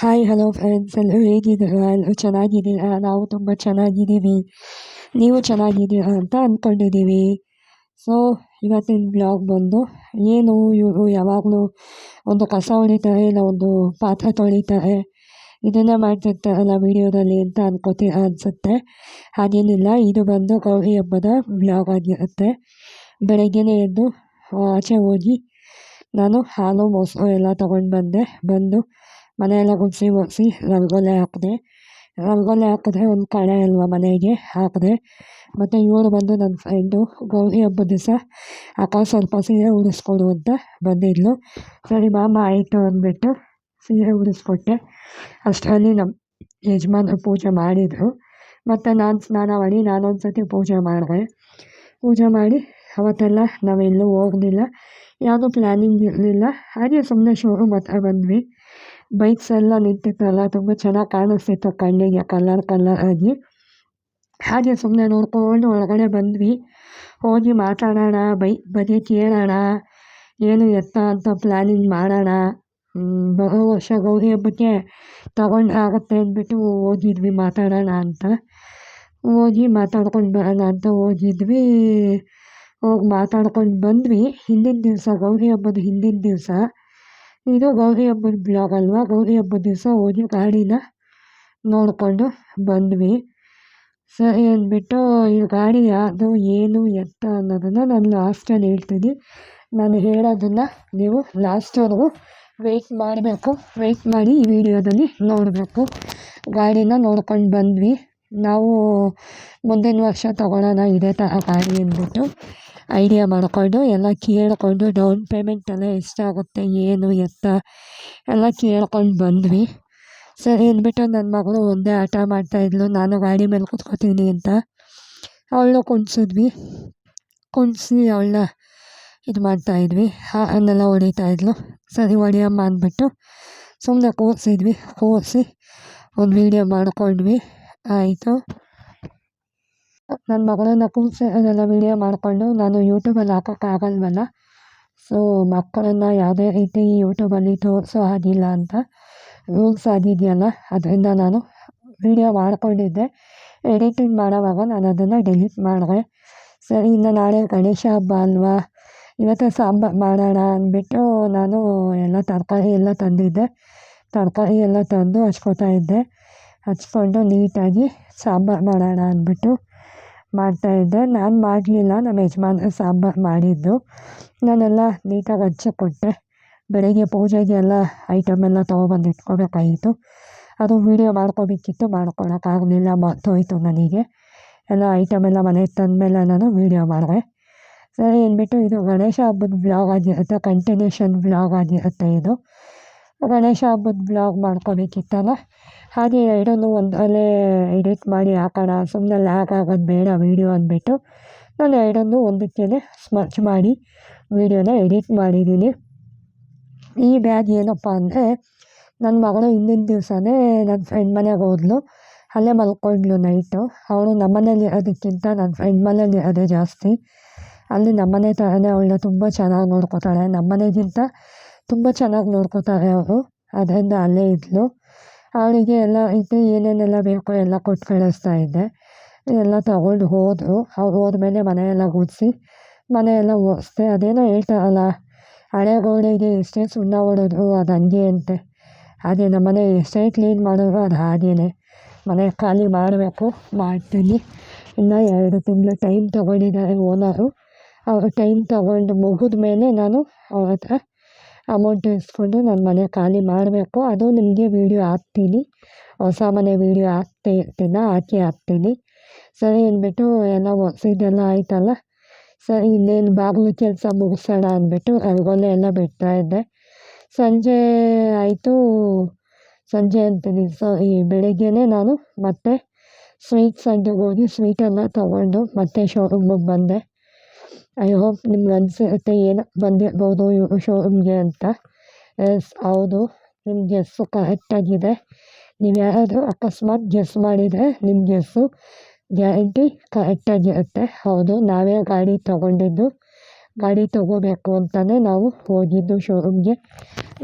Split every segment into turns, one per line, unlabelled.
Hi hello friends ಎಲ್ಲರೂ ಹೇಗಿದ್ದೀರಾ? ಎಲ್ಲರೂ ಚೆನ್ನಾಗಿದ್ದೀರಾ? ನಾವು ತುಂಬ ಚೆನ್ನಾಗಿದ್ದೀವಿ. ನೀವು ಚೆನ್ನಾಗಿದ್ದೀರಾ ಅಂತ ಅಂದ್ಕೊಂಡಿದ್ದೀವಿ ಸೊ ಇವತ್ತಿನ ಬ್ಲಾಗ್ ಬಂದು ಏನು, ಇವರು ಯಾವಾಗಲೂ ಒಂದು ಕಸ ಹೊಡಿತಾರೆ ಇಲ್ಲ ಒಂದು ಪಾತ್ರೆ ತೊಳಿತಾರೆ. ಇದನ್ನೇ ಮಾಡ್ತಿರ್ತಾರಲ್ಲ ವೀಡಿಯೋದಲ್ಲಿ ಅಂತ ಅನ್ಕೋತೀರ ಅನಿಸುತ್ತೆ. ಹಾಗೇನಿಲ್ಲ, ಇದು ಬಂದು ಗೌರಿ ಹಬ್ಬದ ಬ್ಲಾಗ್ ಆಗಿರುತ್ತೆ. ಬೆಳಗ್ಗೆನೇ ಎದ್ದು ಆಚೆ ಹೋಗಿ ನಾನು ಹಾಲು, ಮೊಸರು ಎಲ್ಲ ತೊಗೊಂಡು ಬಂದೆ. ಬಂದು ಮನೆಯೆಲ್ಲ ಗುಡಿಸಿ ಒರೆಸಿ ರಂಗೋಲಿ ಹಾಕಿದೆ. ರಂಗೋಲಿ ಹಾಕಿದ್ರೆ ಒಂದು ಕಳೆ ಅಲ್ವಾ ಮನೆಗೆ ಹಾಕಿದೆ. ಮತ್ತು ಇವಳು ಬಂದು ನನ್ನ ಫ್ರೆಂಡು ಗೌರಿ ಹಬ್ಬದ ದಿವಸ ಅಕ್ಕ ಸ್ವಲ್ಪ ಸೀರೆ ಉಡಿಸ್ಕೊಡು ಅಂತ ಬಂದಿದ್ಲು. ಸರಿ ಮಾಮ, ಆಯಿತು ಅಂದ್ಬಿಟ್ಟು ಸೀರೆ ಉಡಿಸ್ಕೊಟ್ಟೆ. ಅಷ್ಟರಲ್ಲಿ ನಮ್ಮ ಯಜಮಾನರು ಪೂಜೆ ಮಾಡಿದರು. ಮತ್ತು ನಾನು ಸ್ನಾನ ಮಾಡಿ ನಾನೊಂದು ಸರ್ತಿ ಪೂಜೆ ಮಾಡಿದೆ. ಪೂಜೆ ಮಾಡಿ ಅವತ್ತೆಲ್ಲ ನಾವೆಲ್ಲೂ ಹೋಗಲಿಲ್ಲ. ಯಾವುದೂ ಪ್ಲ್ಯಾನಿಂಗ್ ಇರಲಿಲ್ಲ. ಹಾಗೆ ಸುಮ್ಮನೆ ಶೋರೂಮ್ ಹತ್ರ ಬಂದ್ವಿ. ಬೈಕ್ಸ್ ಎಲ್ಲ ನಿಂತಿತ್ತಲ್ಲ, ತುಂಬ ಚೆನ್ನಾಗಿ ಕಾಣಿಸ್ತಿತ್ತು ಕಣ್ಣಿಗೆ, ಕಲರ್ ಕಲರ್ ಆಗಿ. ಹಾಗೆ ಸುಮ್ಮನೆ ನೋಡ್ಕೊಂಡು ಒಳಗಡೆ ಬಂದ್ವಿ. ಹೋಗಿ ಮಾತಾಡೋಣ, ಬೈಕ್ ಬಗ್ಗೆ ಕೇಳೋಣ, ಏನು ಎತ್ತ ಅಂತ ಪ್ಲ್ಯಾನಿಂಗ್ ಮಾಡೋಣ. ಬರೋ ವರ್ಷ ಗೌರಿ ಹಬ್ಬಕ್ಕೆ ತಗೊಂಡು ಆಗುತ್ತೆ ಅಂದ್ಬಿಟ್ಟು ಹೋಗಿದ್ವಿ, ಮಾತಾಡೋಣ ಅಂತ. ಹೋಗಿ ಮಾತಾಡ್ಕೊಂಡು ಬರೋಣ ಅಂತ ಹೋಗಿದ್ವಿ. ಹೋಗಿ ಮಾತಾಡ್ಕೊಂಡು ಬಂದ್ವಿ. ಹಿಂದಿನ ದಿವಸ, ಗೌರಿ ಹಬ್ಬದ ಹಿಂದಿನ ದಿವಸ. ಇದು ಗೌರಿ ಹಬ್ಬದ ಬ್ಲಾಗ್ ಅಲ್ವಾ? ಗೌರಿ ಹಬ್ಬದ ದಿವಸ ಹೋಗಿ ಗಾಡಿನ ನೋಡಿಕೊಂಡು ಬಂದ್ವಿ. ಸರಿ ಅಂದ್ಬಿಟ್ಟು ಈ ಗಾಡಿ ಯಾವುದು, ಏನು, ಎತ್ತ ಅನ್ನೋದನ್ನು ನಾನು ಲಾಸ್ಟಲ್ಲಿ ಹೇಳ್ತೀನಿ. ನಾನು ಹೇಳೋದನ್ನು ನೀವು ಲಾಸ್ಟ್ವರೆಗೂ ವೆಯ್ಟ್ ಮಾಡಬೇಕು. ವೆಯ್ಟ್ ಮಾಡಿ ಈ ವಿಡಿಯೋದಲ್ಲಿ ನೋಡಬೇಕು. ಗಾಡಿನ ನೋಡ್ಕೊಂಡು ಬಂದ್ವಿ. ನಾವು ಮುಂದಿನ ವರ್ಷ ತೊಗೊಳ್ಳೋಣ ಇದೇ ಥರ ಗಾಡಿ ಅಂದ್ಬಿಟ್ಟು. ಐಡಿಯಾ ಮಾಡಿಕೊಂಡು ಎಲ್ಲ ಕೇಳಿಕೊಂಡು ಡೌನ್ ಪೇಮೆಂಟ್ ಎಲ್ಲ ಎಷ್ಟಾಗುತ್ತೆ, ಏನು, ಎತ್ತ ಎಲ್ಲ ಕೇಳ್ಕೊಂಡು ಬಂದ್ವಿ. ಸರಿ ಅಂದ್ಬಿಟ್ಟು ನನ್ನ ಮಗಳು ಒಂದೇ ಆಟ ಮಾಡ್ತಾಯಿದ್ಲು ನಾನು ಗಾಡಿ ಮೇಲೆ ಕೂತ್ಕೋತೀನಿ ಅಂತ. ಅವಳು ಕುಣ್ಸಿದ್ವಿ ಕುಣಿಸಿ ಅವಳನ್ನ ಇದು ಮಾಡ್ತಾಯಿದ್ವಿ ಹಾಲನ್ನೆಲ್ಲ ಹೊಡಿತಾಯಿದ್ಲು ಸರಿ, ಹೊಡಿಯಮ್ಮ ಅಂದ್ಬಿಟ್ಟು ಸುಮ್ಮನೆ ಕೂರಿಸಿದ್ವಿ. ಕೂರಿಸಿ ಒಂದು ವೀಡಿಯೋ ಮಾಡ್ಕೊಂಡ್ವಿ. ಆಯಿತು. ನನ್ನ ಮಗಳನ್ನ ಕೂರಿಸಿ ಅದೆಲ್ಲ ವೀಡಿಯೋ ಮಾಡಿಕೊಂಡು ನಾನು ಯೂಟ್ಯೂಬಲ್ಲಿ ಹಾಕೋಕ್ಕಾಗಲ್ವಲ್ಲ? ಸೊ ಮಕ್ಕಳನ್ನು ಯಾವುದೇ ರೀತಿ ಯೂಟ್ಯೂಬಲ್ಲಿ ತೋರಿಸೋ ಹಾಗಿಲ್ಲ ಅಂತ. ರೂಲ್ಸ್ ಆಗಿದೆಯಲ್ಲ, ಅದರಿಂದ ನಾನು ವೀಡಿಯೋ ಮಾಡಿಕೊಂಡಿದ್ದೆ. ಎಡಿಟಿಂಗ್ ಮಾಡೋವಾಗ ನಾನು ಅದನ್ನು ಡಿಲೀಟ್ ಮಾಡಿದೆ. ಸರಿ, ಇನ್ನು ನಾಳೆ ಗಣೇಶ ಹಬ್ಬ ಅಲ್ವಾ? ಇವತ್ತು ಸಾಂಬಾರು ಮಾಡೋಣ ಅಂದ್ಬಿಟ್ಟು ನಾನು ಎಲ್ಲ ತರಕಾರಿ ಎಲ್ಲ ತಂದಿದ್ದೆ. ತರಕಾರಿ ಎಲ್ಲ ತಂದು ಹಚ್ಕೋತಾ ಇದ್ದೆ. ಹಚ್ಕೊಂಡು ನೀಟಾಗಿ ಸಾಂಬಾರು ಮಾಡೋಣ ಅಂದ್ಬಿಟ್ಟು ಮಾಡ್ತಾಯಿದ್ದೆ. ನಾನು ಮಾಡಲಿಲ್ಲ. ನಮ್ಮ ಯಜಮಾನ್ರು ಸಾಂಬಾರು ಮಾಡಿದ್ದು. ನಾನೆಲ್ಲ ನೀಟಾಗಿ ಹಚ್ಚಿ ಕೊಟ್ಟೆ. ಬೆಳಗ್ಗೆ ಪೂಜೆಗೆ ಎಲ್ಲ ಐಟಮ್ ಎಲ್ಲ ತೊಗೊಬಂದು ಇಟ್ಕೋಬೇಕಾಗಿತ್ತು. ಅದು ವೀಡಿಯೋ ಮಾಡ್ಕೋಬೇಕಿತ್ತು. ಮಾಡ್ಕೊಳಕ್ಕಾಗಲಿಲ್ಲ. ಮರ್ತೋಯ್ತು ನನಗೆ. ಎಲ್ಲ ಐಟಮ್ ಎಲ್ಲ ಮನೆಗೆ ತಂದಮೇಲೆ ನಾನು ವೀಡಿಯೋ ಮಾಡಿದೆ. ಸರಿ ಅಂದ್ಬಿಟ್ಟು ಇದು ಗಣೇಶ ಹಬ್ಬದ ಬ್ಲಾಗ್ ಆಗಿರುತ್ತೆ. ಕಂಟಿನ್ಯೂಷನ್ ಬ್ಲಾಗ್ ಆಗಿರುತ್ತೆ ಇದು. ಗಣೇಶ ಹಬ್ಬದ ಬ್ಲಾಗ್ ಮಾಡ್ಕೋಬೇಕಿತ್ತಲ್ಲ? ಹಾಗೆ ಎರಡನ್ನೂ ಒಂದರಲ್ಲೇ ಎಡಿಟ್ ಮಾಡಿ ಹಾಕೋಣ. ಸುಮ್ಮನೆ ಲ್ಯಾಕ್ ಆಗೋದು ಬೇಡ ವೀಡಿಯೋ ಅಂದ್ಬಿಟ್ಟು. ನಾನು ಎರಡನ್ನೂ ಒಂದಕ್ಕೇ ಸ್ಮರ್ಚ್ ಮಾಡಿ ವೀಡಿಯೋನ ಎಡಿಟ್ ಮಾಡಿದ್ದೀನಿ. ಈ ಬ್ಯಾಗ್ ಏನಪ್ಪ ಅಂದರೆ ನನ್ನ ಮಗಳು ಹಿಂದಿನ ದಿವಸನೇ ನನ್ನ ಫ್ರೆಂಡ್ ಮನೆಗೆ ಹೋದ್ಲು. ಅಲ್ಲೇ ಮಲ್ಕೊಂಡ್ಲು ನೈಟು ಅವಳು ನಮ್ಮನೇಲಿ ಅದಕ್ಕಿಂತ ನನ್ನ ಫ್ರೆಂಡ್ ಮನೇಲಿ ಅದೇ ಜಾಸ್ತಿ. ಅಲ್ಲಿ ನಮ್ಮನೆ ಥರನೇ ಅವಳನ್ನ ತುಂಬ ಚೆನ್ನಾಗಿ ನೋಡ್ಕೋತಾಳೆ. ನಮ್ಮನೆಗಿಂತ ತುಂಬ ಚೆನ್ನಾಗಿ ನೋಡ್ಕೋತಾರೆ ಅವರು. ಅದರಿಂದ ಅಲ್ಲೇ ಇದ್ಲು. ಅವಳಿಗೆ ಎಲ್ಲ ಇದು ಏನೇನೆಲ್ಲ ಬೇಕೋ ಎಲ್ಲ ಕೊಟ್ಟು ಕಳಿಸ್ತಾ ಇದ್ದೆ. ಎಲ್ಲ ತಗೊಂಡು ಹೋದರು. ಅವ್ರು ಹೋದ್ಮೇಲೆ ಮನೆಯೆಲ್ಲ ಗುಡಿಸಿ, ಮನೆಯೆಲ್ಲ ಒರೆಸ್ದೆ. ಅದೇನೋ ಹೇಳ್ತಾರಲ್ಲ ಹಳೆ ಗೋಡೆಗೆ ಎಷ್ಟೇ ಸುಣ್ಣ ಹೊಡೆದ್ರು ಅದು ಹಂಗೆ ಅಂತೆ. ಅದೇ ನಮ್ಮ ಮನೆ ಎಷ್ಟೇ ಕ್ಲೀನ್ ಮಾಡಿದ್ರು ಅದು ಹಾಗೇ ಮನೆ ಖಾಲಿ ಮಾಡಬೇಕು, ಮಾಡ್ತೀನಿ. ಇನ್ನು ಎರಡು ತಿಂಗಳು ಟೈಮ್ ತೊಗೊಂಡಿದ್ದಾರೆ ಓನರು. ಅವರು ಟೈಮ್ ತೊಗೊಂಡು ಮುಗಿದ ಮೇಲೆ ನಾನು ಅವ್ರ ಹತ್ರ ಅಮೌಂಟ್ ಇಸ್ಕೊಂಡು ನನ್ನ ಮನೆ ಖಾಲಿ ಮಾಡಬೇಕು. ಅದು ನಿಮಗೆ ವೀಡಿಯೋ ಹಾಕ್ತೀನಿ. ಹೊಸ ಮನೆ ವೀಡಿಯೋ ಹಾಕ್ತಾ ಇರ್ತೀನ? ಹಾಕಿ ಹಾಕ್ತೀನಿ. ಸರಿ ಅಂದ್ಬಿಟ್ಟು ಎಲ್ಲ ಒರೆಸಿದ್ದೆಲ್ಲ ಆಯ್ತಲ್ಲ? ಸರಿ, ಇನ್ನೇನು ಬಾಗಿಲು ಕೆಲಸ ಮುಗಿಸೋಣ ಅಂದ್ಬಿಟ್ಟು ರಂಗೋಲಿ ಎಲ್ಲ ಬಿಡ್ತಾಯಿದ್ದೆ ಸಂಜೆ ಆಯಿತು. ಸಂಜೆ ಅಂತೀನಿ. ಸೊ, ಈ ಬೆಳಿಗ್ಗೆನೇ ನಾನು ಮತ್ತೆ ಸ್ವೀಟ್ಸ್ ಅಂಗಡಿಗೆ ಹೋಗಿ ಸ್ವೀಟೆಲ್ಲ ತೊಗೊಂಡು ಮತ್ತೆ ಶೋರೂಮಿಗೆ ಬಂದೆ. ಐ ಹೋಪ್ ನಿಮ್ಗೆ ಅನಿಸುತ್ತೆ ಏನೋ ಬಂದಿರ್ಬೋದು ಇವರು ಶೋರೂಮ್ಗೆ ಅಂತ. ಎಸ್ ಹೌದು. ನಿಮ್ಮ ಗೆಸ್ಸು ಕರೆಕ್ಟಾಗಿದೆ ನೀವು ಯಾರಾದರೂ ಅಕಸ್ಮಾತ್ ಗೆಸ್ ಮಾಡಿದರೆ ನಿಮ್ಮ ಗೆಸ್ಸು ಗ್ಯಾರಂಟಿ ಕರೆಕ್ಟಾಗಿರುತ್ತೆ ಹೌದು, ನಾವೇ ಗಾಡಿ ತಗೊಂಡಿದ್ದು. ಗಾಡಿ ತೊಗೋಬೇಕು ಅಂತಲೇ ನಾವು ಹೋಗಿದ್ದು ಶೋರೂಮ್ಗೆ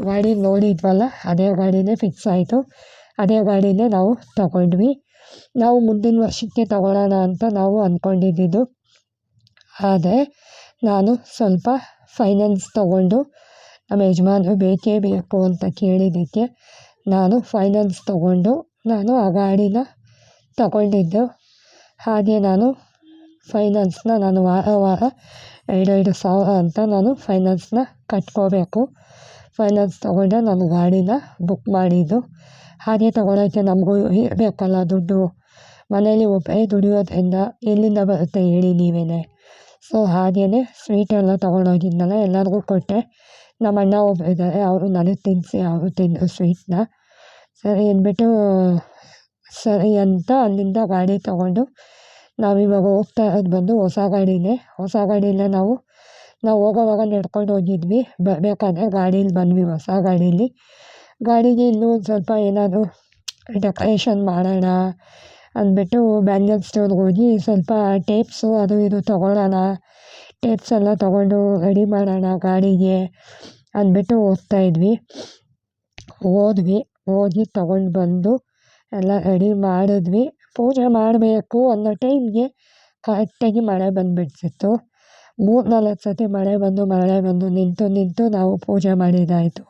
ಗಾಡಿ ನೋಡಿದ್ವಲ್ಲ, ಅದೇ ಗಾಡಿನೇ ಫಿಕ್ಸ್ ಆಯಿತು. ಅದೇ ಗಾಡಿನೇ ನಾವು ತಗೊಂಡ್ವಿ. ನಾವು ಮುಂದಿನ ವರ್ಷಕ್ಕೆ ತಗೊಳ್ಳೋಣ ಅಂತ ನಾವು ಅಂದ್ಕೊಂಡಿದ್ದಿದ್ದು ಆದರೆ ನಾನು ಸ್ವಲ್ಪ ಫೈನಾನ್ಸ್ ತಗೊಂಡು ನಮ್ಮ ಯಜಮಾನ್ರು ಬೇಕೇ ಬೇಕು ಅಂತ ಕೇಳಿದ್ದಕ್ಕೆ ನಾನು ಫೈನಾನ್ಸ್ ತಗೊಂಡು ನಾನು ಆ ಗಾಡಿನ ತಗೊಂಡಿದ್ದು. ಹಾಗೆ ನಾನು ಫೈನಾನ್ಸ್ನ ನಾನು ವಾರ ವಾರ ಎರಡೆರಡು ಸಾವಿರ ಅಂತ ನಾನು ಫೈನಾನ್ಸ್ನ ಕಟ್ಕೋಬೇಕು. ಫೈನಾನ್ಸ್ ತೊಗೊಂಡೆ ನಾನು ಗಾಡಿನ ಬುಕ್ ಮಾಡಿದ್ದು. ಹಾಗೆ ತೊಗೊಳೋಕ್ಕೆ ನಮಗೂ ಇರಬೇಕಲ್ಲ ದುಡ್ಡು. ಮನೇಲಿ ಒಬ್ಬರೇ ದುಡಿಯೋದ್ರಿಂದ ಎಲ್ಲಿಂದ ಬರುತ್ತೆ ಹೇಳಿ ನೀವೇ ಸೊ ಹಾಗೇ ಸ್ವೀಟ್ ಎಲ್ಲ ತೊಗೊಂಡೋಗಿದ್ನಲ್ಲ, ಎಲ್ಲರಿಗೂ ಕೊಟ್ಟೆ. ನಮ್ಮ ಅಣ್ಣ ಒಬ್ಬರು ಇದ್ದಾರೆ ಅವರು ನನಗೆ ತಿನ್ನಿಸಿ ಅವರು ತಿಂದರು ಸ್ವೀಟ್ನ ಸರಿ ಅಂದ್ಬಿಟ್ಟು, ಸರಿ ಅಂತ ಅಲ್ಲಿಂದ ಗಾಡಿ ತೊಗೊಂಡು ನಾವಿವಾಗ ಹೋಗ್ತಾ ಇರೋದು ಬಂದು ಹೊಸ ಗಾಡಿನೇ. ಹೊಸ ಗಾಡಿಯಲ್ಲೇ ನಾವು ನಾವು ಹೋಗೋವಾಗ ನಡ್ಕೊಂಡು ಹೋಗಿದ್ವಿ. ಬರಬೇಕಾದ್ರೆ ಗಾಡೀಲಿ ಬಂದ್ವಿ ಹೊಸ ಗಾಡೀಲಿ. ಗಾಡಿಗೆ ಇನ್ನೂ ಒಂದು ಸ್ವಲ್ಪ ಏನಾದರೂ ಡೆಕೋರೇಷನ್ ಮಾಡೋಣ ಅಂದ್ಬಿಟ್ಟು ಬ್ಯಾಂಗಲ್ ಸ್ಟೋರ್ಗೆ ಹೋಗಿ ಸ್ವಲ್ಪ ಟೇಪ್ಸು ಅದು ಇದು ತೊಗೊಳ್ಳೋಣ. ಟೇಪ್ಸ್ ಎಲ್ಲ ತೊಗೊಂಡು ರೆಡಿ ಮಾಡೋಣ ಗಾಡಿಗೆ ಅಂದ್ಬಿಟ್ಟು ಹೋಗ್ತಾಯಿದ್ವಿ ಹೋದ್ವಿ, ಹೋಗಿ ತೊಗೊಂಡು ಬಂದು ಎಲ್ಲ ರೆಡಿ ಮಾಡಿದ್ವಿ. ಪೂಜೆ ಮಾಡಬೇಕು ಅನ್ನೋ ಟೈಮ್ಗೆ ಕರೆಕ್ಟಾಗಿ ಮಳೆ ಬಂದುಬಿಡ್ತಿತ್ತು. ಮೂರು ನಾಲ್ಕು ಸತಿ ಮಳೆ ಬಂದು ಮಳೆ ಬಂದು ನಿಂತು ನಿಂತು ನಾವು ಪೂಜೆ ಮಾಡಿದ್ದಾಯಿತು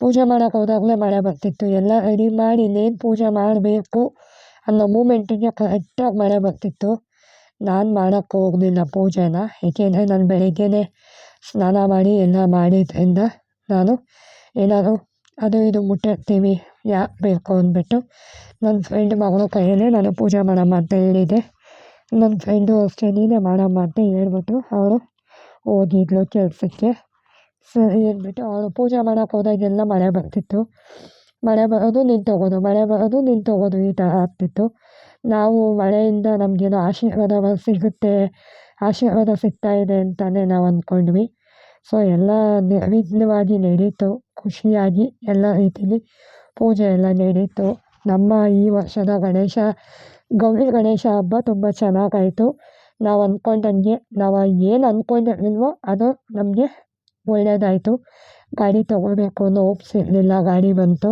ಪೂಜೆ ಮಾಡೋಕ್ಕೆ ಹೋದಾಗಲೇ ಮಳೆ ಬರ್ತಿತ್ತು. ಎಲ್ಲ ರೆಡಿ ಮಾಡಿ ಇನ್ನೇನು ಪೂಜೆ ಮಾಡಬೇಕು? ಅನ್ನೋ ಮೂಮೆಂಟಿಗೆ ಕರೆಕ್ಟಾಗಿ ಮಳೆ ಬರ್ತಿತ್ತು. ನಾನು ಮಾಡೋಕ್ಕೆ ಹೋಗಲಿಲ್ಲ ಪೂಜೆನ. ಏಕೆಂದರೆ ನಾನು ಬೆಳಗ್ಗೆಯೇ ಸ್ನಾನ ಮಾಡಿ ಎಲ್ಲ ಮಾಡಿದ್ದರಿಂದ ನಾನು ಏನಾದ್ರು ಅದು ಇದು ಮುಟ್ಟಿರ್ತೀವಿ, ಯಾಕೆ ಬೇಕು ಅಂದ್ಬಿಟ್ಟು ನನ್ನ ಫ್ರೆಂಡ್ ಮಗಳ ಕೈಯಲ್ಲೇ ನಾನು ಪೂಜೆ ಮಾಡಮ್ಮ ಅಂತ ಹೇಳಿದೆ. ನನ್ನ ಫ್ರೆಂಡು ಅಷ್ಟೇ, ನೀನೇ ಮಾಡಮ್ಮ ಅಂತ ಹೇಳ್ಬಿಟ್ಟು ಅವಳು ಹೋಗಿದ್ಲು ಕೆಲಸಕ್ಕೆ. ಸರಿ ಅಂದ್ಬಿಟ್ಟು ಅವಳು ಪೂಜೆ ಮಾಡೋಕ್ಕೆ ಹೋದಾಗೆಲ್ಲ ಮಳೆ ಬರ್ತಿತ್ತು. ಮಳೆ ಬರೋದು ನಿಂತೋಗೋದು ಮಳೆ ಬರೋದು ನಿಂತೋಗೋದು ಈ ಥರ ಆಗ್ತಿತ್ತು. ನಾವು ಮಳೆಯಿಂದ ನಮಗೇನೋ ಆಶೀರ್ವಾದ ಸಿಗುತ್ತೆ, ಆಶೀರ್ವಾದ ಸಿಗ್ತಾ ಇದೆ ಅಂತಲೇ ನಾವು ಅಂದ್ಕೊಂಡ್ವಿ. ಸೊ ಎಲ್ಲ ನಿರ್ವಿಘ್ನವಾಗಿ ನಡೀತು, ಖುಷಿಯಾಗಿ ಎಲ್ಲ ರೀತಿಲಿ ಪೂಜೆ ಎಲ್ಲ ನಡೀತು. ನಮ್ಮ ಈ ವರ್ಷದ ಗಣೇಶ, ಗೌರಿ ಗಣೇಶ ಹಬ್ಬ ತುಂಬ ಚೆನ್ನಾಗಾಯಿತು. ನಾವು ಅಂದ್ಕೊಂಡಂಗೆ ನಾವು ಏನು ಅಂದ್ಕೊಂಡಿರ್ಲಿಲ್ವೋ ಅದು ನಮಗೆ ಒಳ್ಳೆಯದಾಯಿತು ಗಾಡಿ ತೊಗೋಬೇಕು ಅನ್ನೋ ಓಪ್ಸ್ ಇರಲಿಲ್ಲ, ಗಾಡಿ ಬಂತು.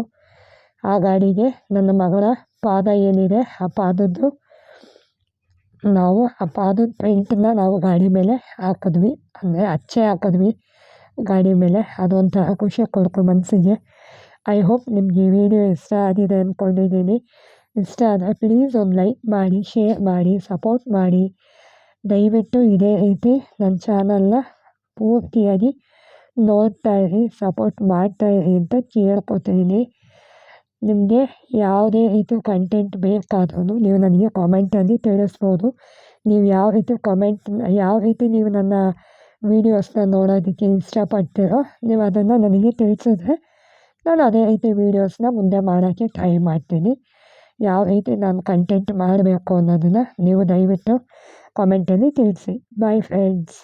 ಆ ಗಾಡಿಗೆ ನನ್ನ ಮಗಳ ಪಾದ ಏನಿದೆ, ಆ ಪಾದದ್ದು ನಾವು, ಆ ಪಾದದ ಪ್ರಿಂಟನ್ನ ನಾವು ಗಾಡಿ ಮೇಲೆ ಹಾಕಿದ್ವಿ. ಅಂದರೆ ಅಚ್ಚೆ ಹಾಕಿದ್ವಿ. ಗಾಡಿ ಮೇಲೆ ಅದೊಂಥರ ಖುಷಿ ಕೊಡ್ತು ಮನಸ್ಸಿಗೆ ಐ ಹೋಪ್ ನಿಮಗೆ ಈ ವಿಡಿಯೋ ಇಷ್ಟ ಆಗಿದೆ ಅಂದ್ಕೊಂಡಿದ್ದೀನಿ ಇಷ್ಟ ಆದರೆ ಪ್ಲೀಸ್ ಒಂದು ಲೈಕ್ ಮಾಡಿ ಶೇರ್ ಮಾಡಿ ಸಪೋರ್ಟ್ ಮಾಡಿ. ದಯವಿಟ್ಟು ಇದೇ ರೀತಿ ನನ್ನ ಚಾನಲ್ನ ಪೂರ್ತಿಯಾಗಿ ನೋಡ್ತಾ ಇರಿ ಸಪೋರ್ಟ್ ಮಾಡ್ತಾ ಇರಿ ಅಂತ ಕೇಳ್ಕೊತೀನಿ. ನಿಮಗೆ ಯಾವುದೇ ರೀತಿ ಕಂಟೆಂಟ್ ಬೇಕಾದ್ರೂ ನೀವು ನನಗೆ ಕಾಮೆಂಟಲ್ಲಿ ತಿಳಿಸ್ಬೋದು. ನೀವು ಯಾವ ರೀತಿ ಕಾಮೆಂಟ್ ಯಾವ ರೀತಿ ನೀವು ನನ್ನ ವೀಡಿಯೋಸ್ನ ನೋಡೋದಕ್ಕೆ ಇಷ್ಟಪಡ್ತೀರೋ ನೀವು ಅದನ್ನು ನನಗೆ ತಿಳಿಸಿದ್ರೆ ನಾನು ಅದೇ ರೀತಿ ವೀಡಿಯೋಸ್ನ ಮುಂದೆ ಮಾಡೋಕ್ಕೆ ಟ್ರೈ ಮಾಡ್ತೀನಿ. ಯಾವ ರೀತಿ ನಾನು ಕಂಟೆಂಟ್ ಮಾಡಬೇಕು ಅನ್ನೋದನ್ನು ನೀವು ದಯವಿಟ್ಟು ಕಾಮೆಂಟಲ್ಲಿ ತಿಳಿಸಿ. Bye friends